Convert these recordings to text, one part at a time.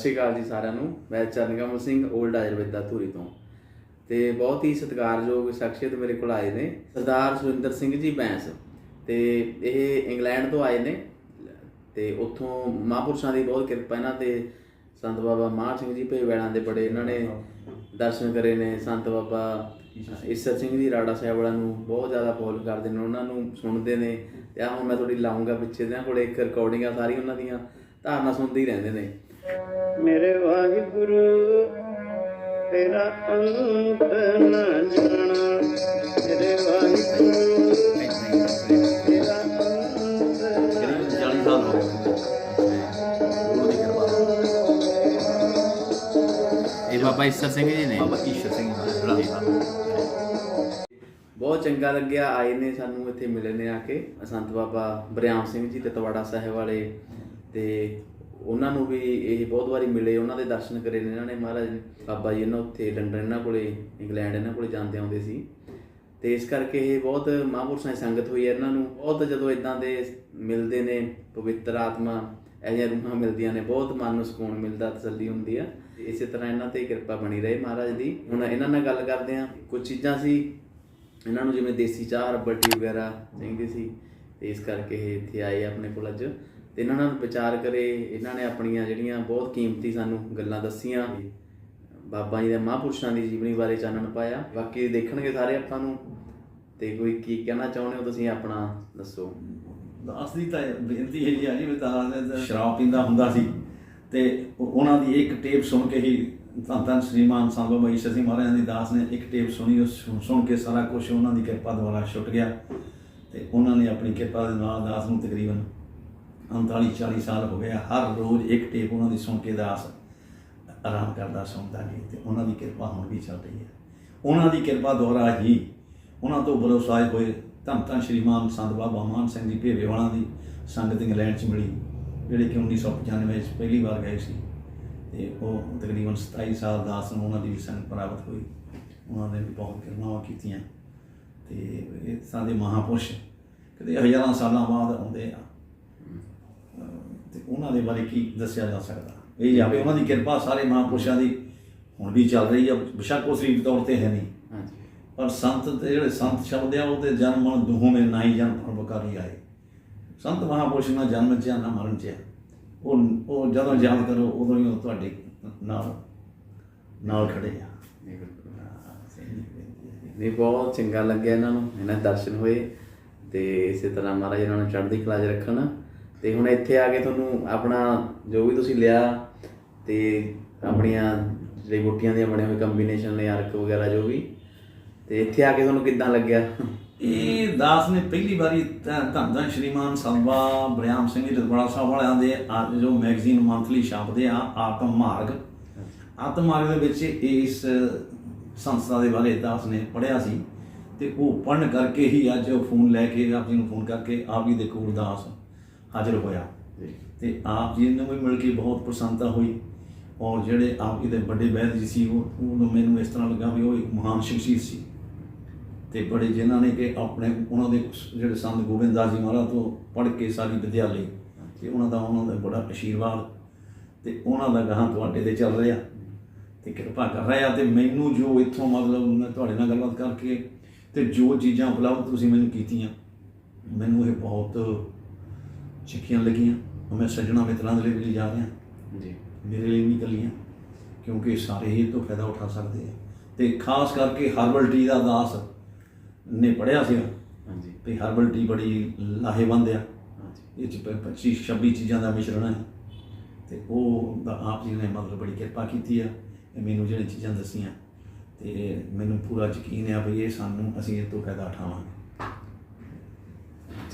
ਸਤਿ ਸ਼੍ਰੀ ਅਕਾਲ ਜੀ ਸਾਰਿਆਂ ਨੂੰ। ਮੈਂ ਚਰਨਕਮਲ ਸਿੰਘ 올ਡ ਆਯੁਰਵੇਦਾ ਧੂਰੀ ਤੋਂ। ਤੇ ਬਹੁਤ ਹੀ ਸਤਿਕਾਰਯੋਗ, ਸ਼ਖਸੀਅਤ ਮੇਰੇ ਕੋਲ ਆਏ ਨੇ ਸਰਦਾਰ ਸੁਰਿੰਦਰ ਸਿੰਘ ਜੀ ਬੈਂਸ। ਤੇ ਇਹ ਇੰਗਲੈਂਡ ਤੋਂ ਆਏ ਨੇ। ਤੇ ਉੱਥੋਂ ਮਹਾਂਪੁਰਸ਼ਾਂ ਦੀ ਬਹੁਤ ਕਿਰਪਾ ਇਹਨਾਂ ਤੇ। ਸੰਤ ਬਾਬਾ ਮਾਨ ਸਿੰਘ ਜੀ ਭੇਵੇੜਾਂ ਦੇ ਬੜੇ ਇਹਨਾਂ ਨੇ ਦਰਸ਼ਨ ਕਰੇ ਨੇ। ਸੰਤ ਬਾਬਾ ਈਸਰ ਸਿੰਘ ਜੀ, ਰਾੜਾ ਸਾਹਿਬ ਵਾਲਿਆਂ ਨੂੰ ਬਹੁਤ ਜ਼ਿਆਦਾ ਫੋਲੋ ਕਰਦੇ ਨੇ। ਉਹਨਾਂ ਨੂੰ ਸੁਣਦੇ ਨੇ। ਤੇ ਆ ਹੁਣ ਮੈਂ ਤੁਹਾਡੀ ਲਾਉਂਗਾ ਪਿੱਛੇ ਦੇ। ਕੋਲ ਇੱਕ ਰਿਕਾਰਡਿੰਗ ਆ, ਸਾਰੀ ਉਹਨਾਂ ਦੀਆਂ ਧਾਰਨਾ ਸੁਣਦੇ ਹੀ ਰਹਿੰਦੇ ਨੇ। ਮੇਰੇ ਵਾਹਿਗੁਰੂ ਤੇਰਾ ਅੰਤ ਨਾ ਜਾਣਾ। ਮੇਰੇ ਵਾਹਿਗੁਰੂ ਤੇਰਾ ਅੰਤ ਨਾ 40 ਸਾਲ ਹੋ ਗਏ ਗੁਰੂ ਦੀ ਕਿਰਪਾ ਇਹ ਬਾਬਾ ਈਸਰ ਸਿੰਘ ਜੀ ਨੇ। ਬਾਬਾ ਈਸ਼ਰ ਸਿੰਘ ਜੀ ਬਹੁਤ ਚੰਗਾ ਲੱਗਿਆ ਆਏ ਨੇ ਸਾਨੂੰ ਇੱਥੇ ਮਿਲੇ ਨੇ ਆ ਕੇ। ਸੰਤ ਬਾਬਾ ਬਰਿਆਮ ਸਿੰਘ ਜੀ ਤੇ ਤਵਾੜਾ ਸਾਹਿਬ ਵਾਲੇ ਤੇ ਉਹਨਾਂ ਨੂੰ ਵੀ ਇਹ ਬਹੁਤ ਵਾਰੀ ਮਿਲੇ, ਉਹਨਾਂ ਦੇ ਦਰਸ਼ਨ ਕਰੇ ਨੇ। ਇਹਨਾਂ ਨੇ ਮਹਾਰਾਜ ਨੇ ਬਾਬਾ ਜੀ ਇਹਨਾਂ ਉੱਥੇ ਲੰਡਨ ਇਹਨਾਂ ਕੋਲੇ, ਇੰਗਲੈਂਡ ਇਹਨਾਂ ਕੋਲੇ ਜਾਂਦੇ ਆਉਂਦੇ ਸੀ। ਤੇ ਇਸ ਕਰਕੇ ਇਹ ਬਹੁਤ ਮਹਾਂਪੁਰਸ਼ਾਂ ਦੀ ਸੰਗਤ ਹੋਈ ਹੈ। ਇਹਨਾਂ ਨੂੰ ਬਹੁਤ ਜਦੋਂ ਇਦਾਂ ਦੇ ਮਿਲਦੇ ਨੇ, ਪਵਿੱਤਰ ਆਤਮਾ, ਇਹ ਜਿਹੀਆਂ ਰੂਹਾਂ ਮਿਲਦੀਆਂ ਨੇ, ਬਹੁਤ ਮਨ ਨੂੰ ਸਕੂਨ ਮਿਲਦਾ, ਤਸੱਲੀ ਹੁੰਦੀ ਆ। ਇਸੇ ਤਰ੍ਹਾਂ ਇਹਨਾਂ ਤੇ ਕਿਰਪਾ ਬਣੀ ਰਹੇ ਮਹਾਰਾਜ ਦੀ। ਹੁਣ ਇਹਨਾਂ ਨਾਲ ਗੱਲ ਕਰਦੇ ਆ ਕੁਝ ਚੀਜ਼ਾਂ ਸੀ, ਇਹਨਾਂ ਨੂੰ ਜਿਵੇਂ ਦੇਸੀ ਚਾਹ, ਰਬੜ ਵਗੈਰਾ ਚਾਹੀਦੀ ਸੀ। ਤੇ ਇਸ ਕਰਕੇ ਇਹ ਇੱਥੇ ਆਏ ਆਪਣੇ ਕੋਲ ਅੱਜ। ਤੇ ਇਹਨਾਂ ਨਾਲ ਵਿਚਾਰ ਕਰੇ, ਇਹਨਾਂ ਨੇ ਆਪਣੀਆਂ ਜਿਹੜੀਆਂ ਬਹੁਤ ਕੀਮਤੀ ਸਾਨੂੰ ਗੱਲਾਂ ਦੱਸੀਆਂ ਬਾਬਾ ਜੀ ਦੇ ਮਹਾਂਪੁਰਸ਼ਾਂ ਦੀ ਜੀਵਨੀ ਬਾਰੇ ਚਾਨਣ ਪਾਇਆ। ਬਾਕੀ ਦੇਖਣਗੇ ਸਾਰੇ ਆਪਾਂ ਨੂੰ। ਤੇ ਕੋਈ ਕੀ ਕਹਿਣਾ ਚਾਹੁੰਦੇ ਹੋ ਤੁਸੀਂ ਆਪਣਾ, ਦੱਸੋ। ਦਾਸ ਦੀ ਤਾਂ ਬੇਨਤੀ ਹੈ ਜੀ ਆ ਜੀ ਵੀ ਦਾਸ ਸ਼ਰਾਬ ਪੀਂਦਾ ਹੁੰਦਾ ਸੀ। ਤੇ ਉਹਨਾਂ ਦੀ ਇੱਕ ਟੇਪ ਸੁਣ ਕੇ ਹੀ ਤਾਂ ਤਾਂ ਸ੍ਰੀਮਾਨ ਸੰਤ ਬਾਬਾ ਈਸ਼ਰ ਸਿੰਘ ਮਹਾਰਾਜ ਦੀ ਦਾਸ ਨੇ ਇੱਕ ਟੇਪ ਸੁਣੀ, ਉਹ ਸੁਣ- ਸੁਣ ਕੇ ਸਾਰਾ ਕੁਝ ਉਹਨਾਂ ਦੀ ਕਿਰਪਾ ਦੁਆਰਾ ਛੁੱਟ ਗਿਆ। ਤੇ ਉਹਨਾਂ ਨੇ ਆਪਣੀ ਕਿਰਪਾ ਦੇ ਨਾਲ ਦਾਸ ਨੂੰ ਤਕਰੀਬਨ 39 40 ਸਾਲ ਹੋ ਗਿਆ ਹਰ ਰੋਜ਼ ਇੱਕ ਟੇਪ ਉਹਨਾਂ ਦੀ ਸੁਣ ਕੇ ਦਾਸ ਆਰਾਮ ਕਰਦਾ, ਸੁਣਦਾ ਜੀ ਤੇ ਉਹਨਾਂ ਦੀ ਕਿਰਪਾ ਹੁਣ ਵੀ ਚੱਲ ਰਹੀ ਹੈ। ਉਹਨਾਂ ਦੀ ਕਿਰਪਾ ਦੁਆਰਾ ਹੀ ਉਹਨਾਂ ਤੋਂ ਬਰੋਸਾਏ ਹੋਏ ਧੰਨ ਧੰਨ ਸ਼੍ਰੀਮਾਨ ਸੰਤ ਬਾਬਾ ਮਾਨ ਸਿੰਘ ਜੀ ਭੇਵੇਵਾਲਾਂ ਦੀ ਸੰਗਤ ਇੰਗਲੈਂਡ 'ਚ ਮਿਲੀ, ਜਿਹੜੇ ਕਿ 1995 ਵਿੱਚ ਪਹਿਲੀ ਵਾਰ ਗਏ ਸੀ। ਤੇ ਉਹ ਤਕਰੀਬਨ 27 ਸਾਲ ਦਾਸ ਨੂੰ ਉਹਨਾਂ ਦੀ ਵੀ ਸੰਗਤ ਪ੍ਰਾਪਤ ਹੋਈ। ਉਹਨਾਂ ਨੇ ਵੀ ਬਹੁਤ ਕਿਰਪਾਵਾਂ ਕੀਤੀਆਂ। ਤੇ ਇਹ ਸਾਡੇ ਮਹਾਪੁਰਸ਼ ਕਦੇ ਹਜ਼ਾਰਾਂ ਸਾਲਾਂ ਬਾਅਦ ਆਉਂਦੇ ਆ। ਤੇ ਉਹਨਾਂ ਦੇ ਬਾਰੇ ਕੀ ਦੱਸਿਆ ਜਾ ਸਕਦਾ? ਇਹ ਜਾਵੇ ਉਹਨਾਂ ਦੀ ਕਿਰਪਾ ਸਾਰੇ ਮਹਾਪੁਰਸ਼ਾਂ ਦੀ ਹੁਣ ਵੀ ਚੱਲ ਰਹੀ ਆ ਬੇਸ਼ੱਕ ਉਹ ਸਰੀਰ ਤੌਰ ਤੇ ਹੈ ਨਹੀਂ। ਹਾਂਜੀ। ਪਰ ਸੰਤ ਤੇ ਜਿਹੜੇ ਸੰਤ ਸ਼ਬਦ ਆ ਉਹ ਤੇ ਜਨਮ ਮਰਨ ਦੋਹਾਂ ਮੇ ਨਾ ਹੀ ਜਨਮ ਪਰਵਕਾਰੀ ਆਏ। ਸੰਤ ਮਹਾਪੁਰਸ਼ ਨਾ ਜਨਮ ਚ ਨਾ ਮਰਨ ਚ। ਉਹ ਉਹ ਜਦੋਂ ਯਾਦ ਕਰੋ ਉਦੋਂ ਹੀ ਉਹ ਤੁਹਾਡੇ ਨਾਲ ਨਾਲ ਖੜੇ ਆ। ਨਹੀਂ ਬਹੁਤ ਚੰਗਾ ਲੱਗਿਆ ਇਹਨਾਂ ਨੂੰ ਇਹਨਾਂ ਦੇ ਦਰਸ਼ਨ ਹੋਏ। ਤੇ ਇਸੇ ਤਰ੍ਹਾਂ ਮਹਾਰਾਜ ਇਹਨਾਂ ਨੂੰ ਚੜ੍ਹਦੀ ਕਲਾ 'ਚ ਰੱਖਣ। ਤੇ ਹੁਣ ਇੱਥੇ ਆ ਕੇ ਤੁਹਾਨੂੰ ਆਪਣਾ ਜੋ ਵੀ ਤੁਸੀਂ ਲਿਆ ਤੇ ਆਪਣੀਆਂ ਜਿਹੜੀ ਬੂਟੀਆਂ ਦੀਆਂ ਬਣੇ ਹੋਏ ਕੰਬੀਨੇਸ਼ਨ ਨੇ ਅਰਕ ਵਗੈਰਾ ਜੋ ਵੀ ਤੇ ਇੱਥੇ ਆ ਕੇ ਤੁਹਾਨੂੰ ਕਿੱਦਾਂ ਲੱਗਿਆ? ਇਹ ਦਾਸ ਨੇ ਪਹਿਲੀ ਵਾਰੀ ਧੰਨ ਸ਼੍ਰੀਮਾਨ ਸੰਵਾ ਬਰਿਆਮ ਸਿੰਘ ਜੀ ਰਤਵਾੜਾ ਸਾਹਿਬ ਵਾਲਿਆਂ ਦੇ ਆ- ਜੋ ਮੈਗਜ਼ੀਨ ਮੰਥਲੀ ਛਾਪਦੇ ਆ ਆਤਮ ਮਾਰਗ। ਆਤਮ ਮਾਰਗ ਦੇ ਵਿੱਚ ਇਸ ਸੰਸਥਾ ਦੇ ਬਾਰੇ ਦਾਸ ਨੇ ਪੜ੍ਹਿਆ ਸੀ ਤੇ ਉਹ ਪੜ੍ਹਨ ਕਰਕੇ ਹੀ ਅੱਜ ਉਹ ਫੋਨ ਲੈ ਕੇ ਆਪ ਜੀ ਨੂੰ ਫੋਨ ਕਰਕੇ ਆਪ ਜੀ ਦੇ ਕੋਲ ਦਾਸ ਹਾਜ਼ਰ ਹੋਇਆ। ਤੇ ਆਪ ਜੀ ਨੂੰ ਵੀ ਮਿਲ ਕੇ ਬਹੁਤ ਪ੍ਰਸੰਨਤਾ ਹੋਈ ਔਰ ਜਿਹੜੇ ਆਪ ਜੀ ਦੇ ਵੱਡੇ ਵੈਦ ਜੀ ਸੀ, ਉਹ ਉਹਨੂੰ ਮੈਨੂੰ ਇਸ ਤਰ੍ਹਾਂ ਲੱਗਾ ਵੀ ਉਹ ਇੱਕ ਮਹਾਨ ਸ਼ਖਸੀਅਤ ਸੀ। ਤੇ ਬੜੇ ਜਿਨ੍ਹਾਂ ਨੇ ਕਿ ਆਪਣੇ ਉਹਨਾਂ ਦੇ ਜਿਹੜੇ ਸੰਤ ਗੋਬਿੰਦਾਸ ਜੀ ਮਹਾਰਾਜ ਤੋਂ ਪੜ੍ਹ ਕੇ ਸਾਰੀ ਵਿਦਿਆ ਲਈ ਤੇ ਉਹਨਾਂ ਦਾ ਉਹਨਾਂ ਦਾ ਬੜਾ ਆਸ਼ੀਰਵਾਦ ਤੇ ਉਹਨਾਂ ਦਾ ਗਾਹਾਂ ਤੁਹਾਡੇ ਤੇ ਚੱਲ ਰਿਹਾ। ਤੇ ਕਿਰਪਾ ਕਰ ਰਿਹਾ ਤੇ ਮੈਨੂੰ ਜੋ ਇੱਥੋਂ ਮਤਲਬ ਮੈਂ ਤੁਹਾਡੇ ਨਾਲ ਗੱਲਬਾਤ ਕਰਕੇ ਤੇ ਜੋ ਚੀਜ਼ਾਂ ਉਪਲਬਧ ਤੁਸੀਂ ਮੈਨੂੰ ਕੀਤੀਆਂ, ਮੈਨੂੰ ਇਹ ਬਹੁਤ ਚਿੱਕੀਆਂ ਲੱਗੀਆਂ ਮੈਂ ਸੱਜਣਾ ਮਿੱਤਰਾਂ ਦੇ ਲਈ ਜਾ ਰਿਹਾ ਜੀ। ਮੇਰੇ ਲਈ ਨਹੀਂ ਇਕੱਲੀਆਂ ਕਿਉਂਕਿ ਸਾਰੇ ਹੀ ਇਹ ਤੋਂ ਫਾਇਦਾ ਉਠਾ ਸਕਦੇ ਆ। ਤੇ ਖਾਸ ਕਰਕੇ ਹਰਬਲ ਟੀ ਦਾ ਦਾਸ ਨੇ ਪੜਿਆ ਸੀ ਹਾਂਜੀ। ਤੇ ਹਰਬਲ ਟੀ ਬੜੀ ਲਾਹੇਵੰਦ ਆ। ਹਾਂਜੀ। ਇਹ ਚ 25 26 ਚੀਜ਼ਾਂ ਦਾ ਮਿਸ਼ਰਣ ਹੈ ਤੇ ਉਹ ਦਾ ਆਪ ਜੀ ਨੇ ਮਤਲਬ ਬੜੀ ਕਿਰਪਾ ਕੀਤੀ ਆ ਇਹ ਮੈਨੂੰ ਜਿਹੜੇ ਚੀਜ਼ਾਂ ਦੱਸੀਆਂ। ਤੇ ਮੈਨੂੰ ਪੂਰਾ ਯਕੀਨ ਹੈ ਵੀ ਇਹ ਸਾਨੂੰ ਅਸੀਂ ਇਹ ਤੋਂ ਫਾਇਦਾ ਉਠਾਵਾਂਗੇ।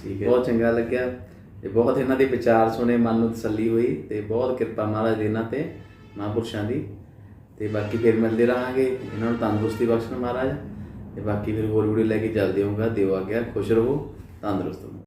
ਠੀਕ ਹੈ। ਬਹੁਤ ਚੰਗਾ ਲੱਗਿਆ। ਤੇ ਬਹੁਤ ਇਹਨਾਂ ਦੇ ਵਿਚਾਰ ਸੁਣੇ, ਮਨ ਨੂੰ ਤਸੱਲੀ ਹੋਈ ਤੇ ਬਹੁਤ ਕਿਰਪਾ ਮਹਾਰਾਜ ਦੀ ਇਹਨਾਂ ਤੇ, ਮਹਾਂਪੁਰਸ਼ਾਂ ਦੀ। ਤੇ ਬਾਕੀ ਫਿਰ ਮਿਲਦੇ ਰਹਾਂਗੇ। ਇਹਨਾਂ ਨੂੰ ਤੰਦਰੁਸਤੀ ਬਖਸ਼ਣ ਮਹਾਰਾਜ। ਤੇ ਬਾਕੀ ਫਿਰ ਹੋਰ ਵੀਡੀਓ ਲੈ ਕੇ ਜਲਦੀ ਆਉਂਗਾ ਦਿਓ ਆ ਗਿਆ ਖੁਸ਼ ਰਹੋ, ਤੰਦਰੁਸਤ